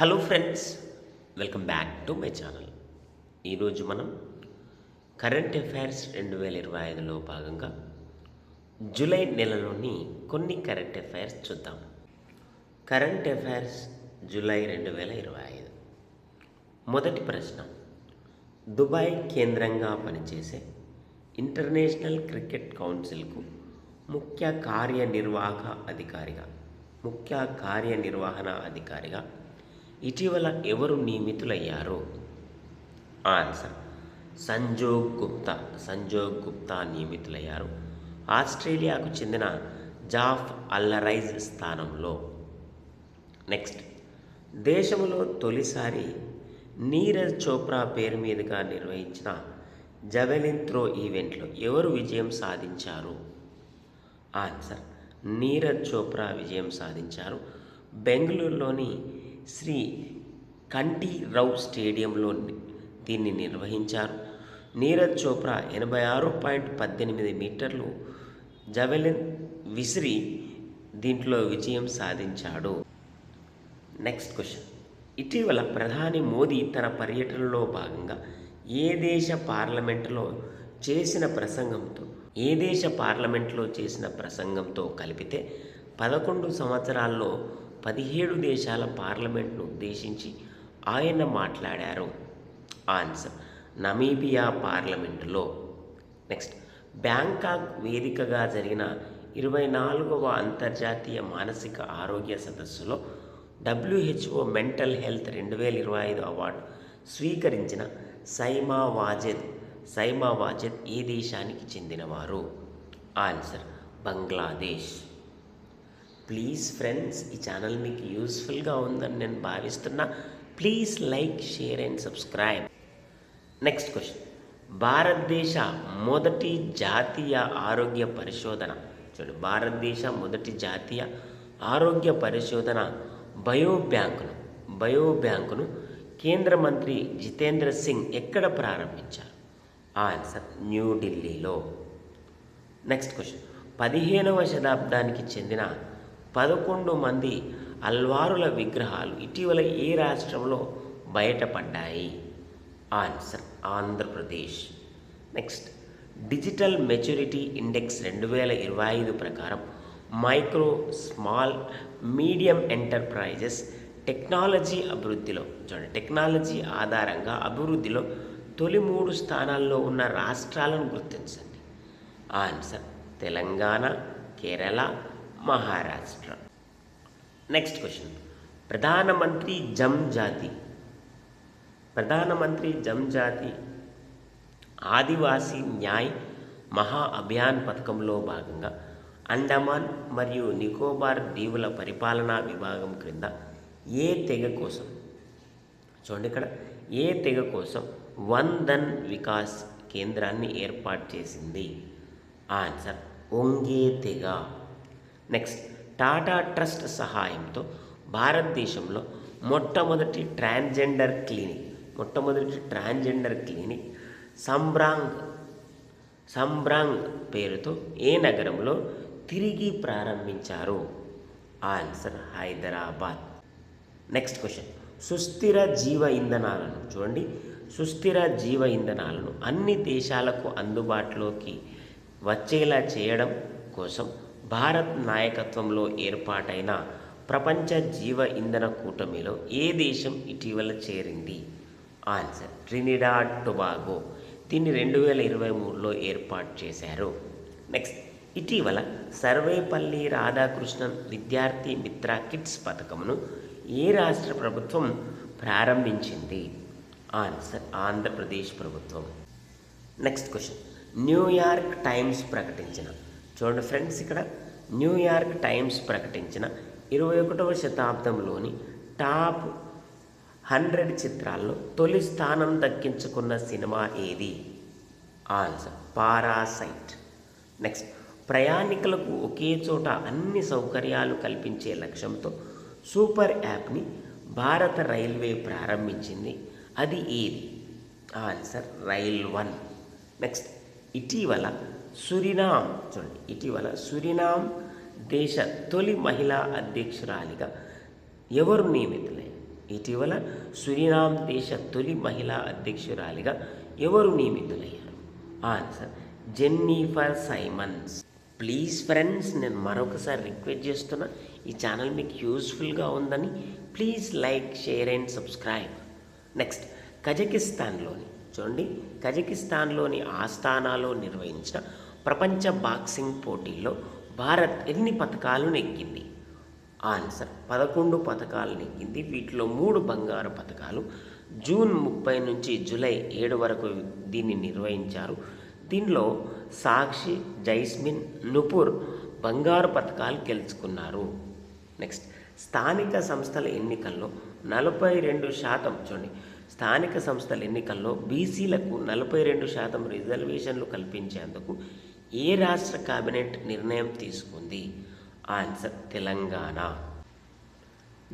Hello friends welcome back to my channel. ఈరోజు మనం current affairs రెండు వేల ఇరవై ఐదులో భాగంగా జూలై నెలలోని కొన్ని కరెంట్ అఫైర్స్ చూద్దాం. కరెంట్ అఫైర్స్ జూలై రెండు వేల ఇరవై ఐదు. మొదటి ప్రశ్న దుబాయ్ కేంద్రంగా పనిచేసే ఇంటర్నేషనల్ క్రికెట్ కౌన్సిల్కు ముఖ్య కార్యనిర్వాహక అధికారిగా ముఖ్య కార్యనిర్వహణ అధికారిగా ఇటీవల ఎవరు నియమితులయ్యారు ఆన్సర్ సంజోగ్ గుప్తా. సంజోగ్ గుప్తా నియమితులయ్యారు ఆస్ట్రేలియాకు చెందిన జాఫ్ అల్లరైజ్ స్థానంలో. నెక్స్ట్ దేశంలో తొలిసారి నీరజ్ చోప్రా పేరు మీదుగా నిర్వహించిన జవెలిన్ త్రో ఈవెంట్లో ఎవరు విజయం సాధించారు? ఆన్సర్ నీరజ్ చోప్రా విజయం సాధించారు. బెంగళూరులోని శ్రీ కంఠీరావు స్టేడియంలో దీన్ని నిర్వహించారు. నీరజ్ చోప్రా ఎనభై ఆరు పాయింట్ పద్దెనిమిది మీటర్లు జవెలిన్ విసిరి దీంట్లో విజయం సాధించాడు. Next question. ఇటీవల ప్రధాని మోదీ తన పర్యటనలో భాగంగా ఏ దేశ పార్లమెంటులో చేసిన ప్రసంగంతో ఏ దేశ పార్లమెంట్లో చేసిన ప్రసంగంతో కలిపితే పదకొండు సంవత్సరాల్లో పదిహేడు దేశాల పార్లమెంట్ను ఉద్దేశించి ఆయన మాట్లాడారు. ఆన్సర్ నమీబియా పార్లమెంటులో. నెక్స్ట్ బ్యాంకాక్ వేదికగా జరిగిన ఇరవై నాలుగవ అంతర్జాతీయ మానసిక ఆరోగ్య సదస్సులో డబ్ల్యూహెచ్ఓ మెంటల్ హెల్త్ రెండు వేల ఇరవై ఐదు అవార్డు స్వీకరించిన సైమా వాజెద్ సైమా వాజెద్ ఏ దేశానికి చెందినవారు? ఆన్సర్ బంగ్లాదేశ్. ప్లీజ్ ఫ్రెండ్స్ ఈ ఛానల్ మీకు యూస్ఫుల్గా ఉందని నేను భావిస్తున్నా. Please like share and subscribe next question భారతదేశ మొదటి జాతీయ ఆరోగ్య పరిశోధన. చూడండి భారతదేశ మొదటి జాతీయ ఆరోగ్య పరిశోధన బయో బ్యాంకును బయో బ్యాంకును కేంద్ర మంత్రి జితేంద్ర సింగ్ ఎక్కడ ప్రారంభించారు? ఆన్సర్ న్యూఢిల్లీలో నెక్స్ట్ క్వశ్చన్ పదిహేనవ శతాబ్దానికి చెందిన పదకొండు మంది అల్వారుల విగ్రహాలు ఇటీవల ఏ రాష్ట్రంలో బయటపడ్డాయి? Answer Andhra Pradesh. Next digital maturity index రెండు వేల ఇరవై ఐదు ప్రకారం micro small medium enterprises technology అభివృద్ధిలో చూడండి టెక్నాలజీ ఆధారంగా అభివృద్ధిలో తొలి మూడు స్థానాల్లో ఉన్న రాష్ట్రాలను గుర్తించండి. Answer Telangana Kerala Maharashtra. Next question ప్రధానమంత్రి జమ్ జాతి. ప్రధానమంత్రి జమ్ జాతి ఆదివాసీ న్యాయ్ మహా అభియాన్ పథకంలో భాగంగా అండమాన్ మరియు నికోబార్ దీవుల పరిపాలనా విభాగం క్రింద ఏ తెగ కోసం? చూడండి ఇక్కడ. ఏ తెగ కోసం వన్ ధన్ వికాస్ కేంద్రాన్ని ఏర్పాటు చేసింది? ఆన్సర్ ఒంగే తెగ. నెక్స్ట్ టాటా ట్రస్ట్ సహాయంతో భారతదేశంలో మొట్టమొదటి ట్రాన్స్జెండర్ క్లినిక్ మొట్టమొదటి ట్రాన్స్జెండర్ క్లినిక్ సంబ్రాంగ్ సంబ్రాంగ్ పేరుతో ఏ నగరంలో తిరిగి ప్రారంభించారు? ఆన్సర్ హైదరాబాద్. నెక్స్ట్ క్వశ్చన్ సుస్థిర జీవ ఇంధనాలను చూడండి. సుస్థిర జీవ ఇంధనాలను అన్ని దేశాలకు అందుబాటులోకి వచ్చేలా చేయడం కోసం భారత్ నాయకత్వంలో ఏర్పాటైన ప్రపంచ జీవ ఇంధన కూటమిలో ఏ దేశం ఇటీవల చేరింది? Answer Trinidad Tobago. దీన్ని రెండు వేల ఇరవై మూడులో ఏర్పాటు చేశారు. నెక్స్ట్ ఇటీవల సర్వేపల్లి రాధాకృష్ణన్ విద్యార్థి మిత్ర కిట్స్ పథకమును ఏ రాష్ట్ర ప్రభుత్వం ప్రారంభించింది? ఆన్సర్ ఆంధ్రప్రదేశ్ ప్రభుత్వం. నెక్స్ట్ క్వశ్చన్ న్యూయార్క్ టైమ్స్ ప్రకటించిన చూడండి ఫ్రెండ్స్ ఇక్కడ న్యూయార్క్ టైమ్స్ ప్రకటించిన ఇరవై ఒకటవ శతాబ్దంలోని టాప్ హండ్రెడ్ చిత్రాల్లో తొలి స్థానం దక్కించుకున్న సినిమా ఏది? Answer parasite. నెక్స్ట్ ప్రయాణికులకు ఒకే చోట అన్ని సౌకర్యాలు కల్పించే లక్ష్యంతో సూపర్ యాప్ని భారత రైల్వే ప్రారంభించింది. అది ఏది? Answer rail one. నెక్స్ట్ ఇటీవల సురినామ్ చూడండి ఇటీవల సురినామ్ దేశ తొలి మహిళా అధ్యక్షురాలిగా ఎవరు నియమితులయ్యారు ఇటీవల సురినామ్ దేశ తొలి మహిళా అధ్యక్షురాలిగా ఎవరు నియమితులయ్యారు? Answer Jennifer Simons please friends నేను మరొకసారి రిక్వెస్ట్ చేస్తున్నా ఈ ఛానల్ మీకు యూస్ఫుల్గా ఉందని please like share and subscribe next కజకిస్తాన్లోని చూడండి కజకిస్తాన్లోని ఆస్థానాలో నిర్వహించిన ప్రపంచ బాక్సింగ్ పోటీల్లో భారత్ ఎన్ని పథకాలు నెగ్గింది? ఆన్సర్ పదకొండు పథకాలు నెగ్గింది. వీటిలో మూడు బంగారు పథకాలు జూన్ ముప్పై నుంచి జూలై ఏడు వరకు దీన్ని నిర్వహించారు. దీనిలో సాక్షి జైస్మిన్ నుపూర్ బంగారు పథకాలు గెలుచుకున్నారు. నెక్స్ట్ స్థానిక సంస్థల ఎన్నికల్లో నలభై రెండు శాతం చూడండి స్థానిక సంస్థల ఎన్నికల్లో బీసీలకు నలభై రెండు శాతం రిజర్వేషన్లు కల్పించేందుకు ఏ రాష్ట్ర కేబినెట్ నిర్ణయం తీసుకుంది? ఆన్సర్ తెలంగాణ.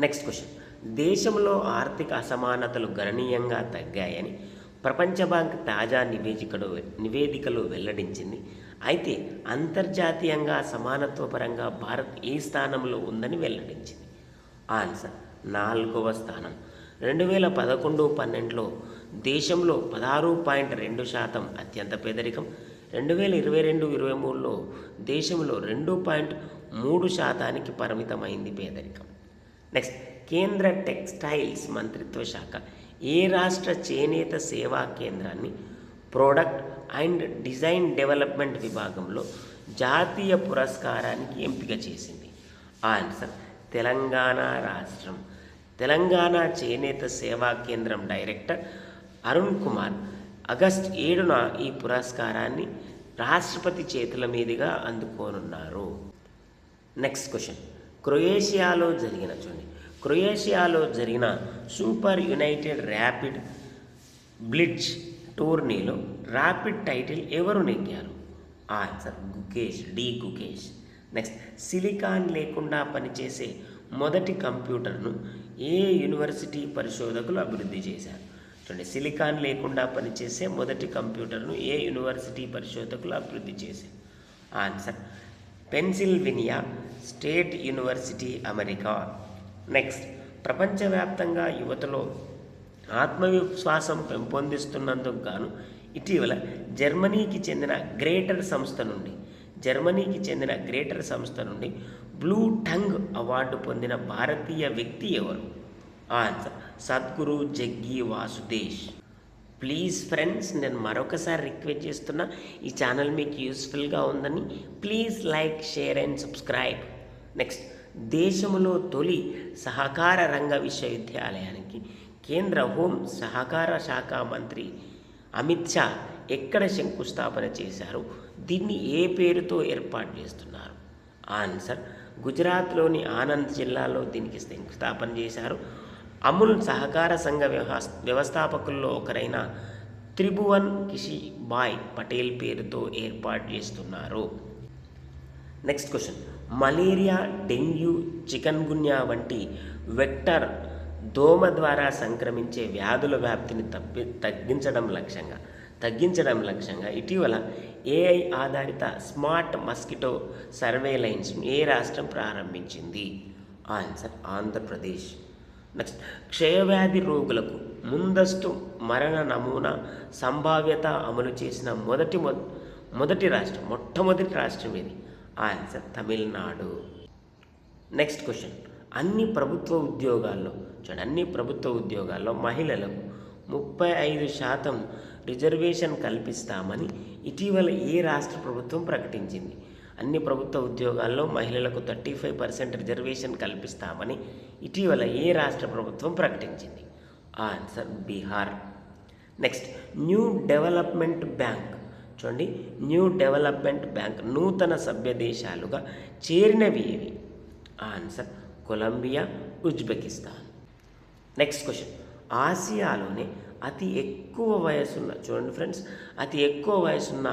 Next question. దేశంలో ఆర్థిక అసమానతలు గణనీయంగా తగ్గాయని ప్రపంచ బ్యాంక్ తాజా నివేదికలో నివేదికలో వెల్లడించింది. అయితే అంతర్జాతీయంగా సమానత్వపరంగా భారత్ ఏ స్థానంలో ఉందని వెల్లడించింది? ఆన్సర్ నాలుగవ స్థానం. రెండు వేల పదకొండు పన్నెండులో దేశంలో పదహారు పాయింట్ రెండు శాతం అత్యంత పేదరికం. రెండు వేల ఇరవై రెండు ఇరవై మూడులో దేశంలో రెండు పాయింట్ మూడు శాతానికి పరిమితమైంది పేదరికం. నెక్స్ట్ కేంద్ర టెక్స్టైల్స్ మంత్రిత్వ శాఖ ఏ రాష్ట్ర చేనేత సేవా కేంద్రాన్ని ప్రోడక్ట్ అండ్ డిజైన్ డెవలప్మెంట్ విభాగంలో జాతీయ పురస్కారానికి ఎంపిక చేసింది? ఆన్సర్ తెలంగాణ రాష్ట్రం. తెలంగాణ చేనేత సేవా కేంద్రం డైరెక్టర్ అరుణ్ కుమార్ ఆగస్ట్ ఏడున ఈ పురస్కారాన్ని రాష్ట్రపతి చేతుల మీదుగా అందుకోనున్నారు. నెక్స్ట్ క్వశ్చన్ క్రొయేషియాలో జరిగిన చూడండి. క్రొయేషియాలో జరిగిన సూపర్ యునైటెడ్ ర్యాపిడ్ బ్లిడ్జ్ టోర్నీలో ర్యాపిడ్ టైటిల్ ఎవరు నెగ్గారు? Answer Gukesh. D. Gukesh. Next silicon లేకుండా పనిచేసే మొదటి కంప్యూటర్ను ఏ యూనివర్సిటీ పరిశోధకులు అభివృద్ధి చేశారు? చూడండి సిలికాన్ లేకుండా పనిచేసే మొదటి కంప్యూటర్ను ఏ యూనివర్సిటీ పరిశోధకులు అభివృద్ధి చేశారు? Answer Pennsylvania State University America. Next ప్రపంచవ్యాప్తంగా యువతలో ఆత్మవిశ్వాసం పెంపొందిస్తున్నందుకు గాను ఇటీవల జర్మనీకి చెందిన గ్రేటర్ సంస్థ నుండి జర్మనీకి చెందిన గ్రేటర్ సంస్థ నుండి బ్లూ టంగ్ అవార్డు పొందిన భారతీయ వ్యక్తి ఎవరు? Answer Sadhguru Jaggi Vasudev. Please friends నేను మరొకసారి రిక్వెస్ట్ చేస్తున్నా ఈ ఛానల్ మీకు యూస్ఫుల్గా ఉందని please like share and subscribe. Next దేశంలో తొలి సహకార రంగ విశ్వవిద్యాలయానికి కేంద్ర హోం సహకార శాఖ మంత్రి అమిత్ షా ఎక్కడ శంకుస్థాపన చేశారు? దీన్ని ఏ పేరుతో ఏర్పాటు చేస్తున్నారు? ఆన్సర్ గుజరాత్లోని ఆనంద్ జిల్లాలో దీనికి శంకుస్థాపన చేశారు. అముల్ సహకార సంఘ వ్యవస్థ వ్యవస్థాపకుల్లో ఒకరైన త్రిభువన్ కిషిబాయ్ పటేల్ పేరుతో ఏర్పాటు చేస్తున్నారు. Next question. Malaria dengue chikungunya వంటి వెక్టర్ దోమ ద్వారా సంక్రమించే వ్యాధుల వ్యాప్తిని తప్పి తగ్గించడం లక్ష్యంగా తగ్గించడం లక్ష్యంగా ఇటీవల ఏఐ ఆధారిత స్మార్ట్ మస్కిటో సర్వేలైన్స్ను ఏ రాష్ట్రం ప్రారంభించింది? ఆన్సర్ ఆంధ్రప్రదేశ్. నెక్స్ట్ క్షయవ్యాధి రోగులకు ముందస్తు మరణ నమూనా సంభావ్యత అమలు చేసిన మొదటి మొ మొదటి రాష్ట్రం మొట్టమొదటి రాష్ట్రం ఇది ఆన్సర్ తమిళనాడు. నెక్స్ట్ క్వశ్చన్ అన్ని ప్రభుత్వ ఉద్యోగాల్లో చూడండి అన్ని ప్రభుత్వ ఉద్యోగాల్లో మహిళలకు ముప్పై ఐదు శాతం రిజర్వేషన్ కల్పిస్తామని ఇటీవల ఏ రాష్ట్ర ప్రభుత్వం ప్రకటించింది. అన్ని ప్రభుత్వ ఉద్యోగాల్లో మహిళలకు థర్టీ ఫైవ్ పర్సెంట్ రిజర్వేషన్ కల్పిస్తామని ఇటీవల ఏ రాష్ట్ర ప్రభుత్వం ప్రకటించింది. Answer Bihar. Next new development bank. చూడండి న్యూ డెవలప్మెంట్ బ్యాంక్ నూతన సభ్య దేశాలుగా చేరినవి ఏవి answer Colombia Uzbekistan. Next question. ఆసియాలోనే అతి ఎక్కువ వయసున్న చూడండి ఫ్రెండ్స్ అతి ఎక్కువ వయసున్న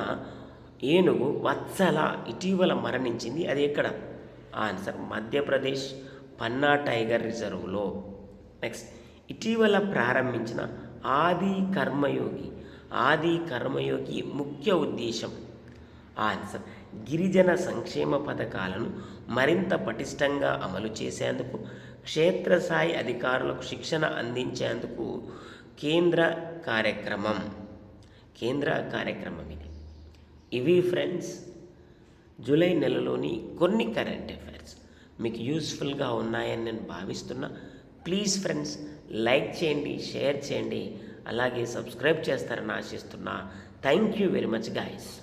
ఏనుగు వత్సల ఇటీవల మరణించింది. అది ఎక్కడ? ఆన్సర్ మధ్యప్రదేశ్ పన్నా టైగర్ రిజర్వ్లో. నెక్స్ట్ ఇటీవల ప్రారంభించిన ఆది కర్మయోగి. ఆది కర్మయోగి ముఖ్య ఉద్దేశం? ఆన్సర్ గిరిజన సంక్షేమ పథకాలను మరింత పటిష్టంగా అమలు చేసేందుకు క్షేత్రస్థాయి అధికారులకు శిక్షణ అందించేందుకు కేంద్ర కార్యక్రమం. కేంద్ర కార్యక్రమం ఇది. ఇవి ఫ్రెండ్స్ జూలై నెలలోని కొన్ని కరెంట్ అఫైర్స్ మీకు యూస్ఫుల్గా ఉన్నాయని నేను భావిస్తున్నా. ప్లీజ్ ఫ్రెండ్స్ లైక్ చేయండి షేర్ చేయండి అలాగే సబ్స్క్రైబ్ చేస్తారని ఆశిస్తున్నా. Thank you very much guys